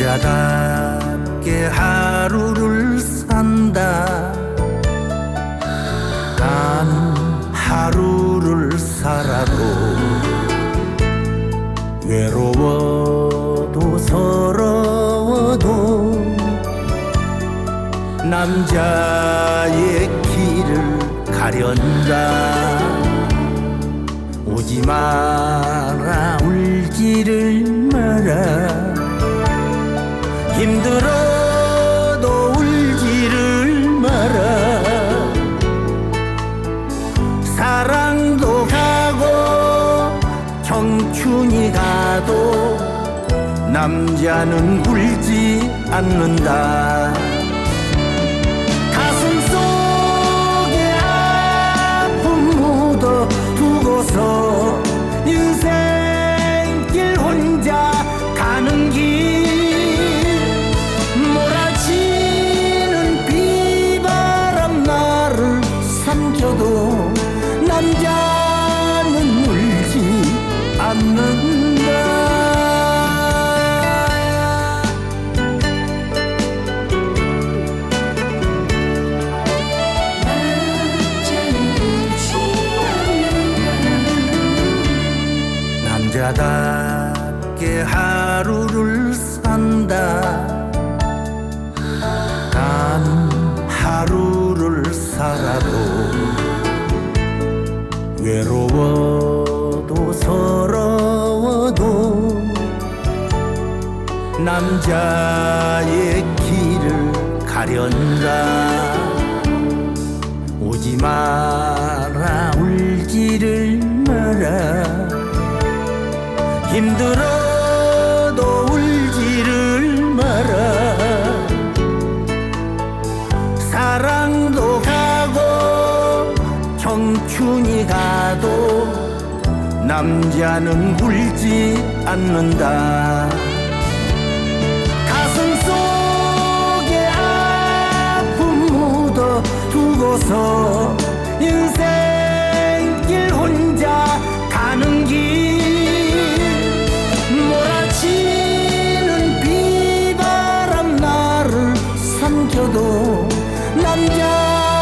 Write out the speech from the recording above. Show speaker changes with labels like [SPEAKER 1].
[SPEAKER 1] 남자답게 하루를 산다. 난 하루를 살아도 외로워도 서러워도 남자의 길을 가련다. 오지 마라 울지를 마라. 청춘이 가도 남자는 울지 않는다 남자답게 하루를 산다. 단 하루를 살아도 외로워도 서러워도 남자의 길을 가련다. 오지 마라 마라 힘들어도 울지를 마라. 사랑도 가고 청춘이 가도 남자는 울지 않는다. 가슴 속에 아픔 묻어 두고서 인생 삼켜도 남자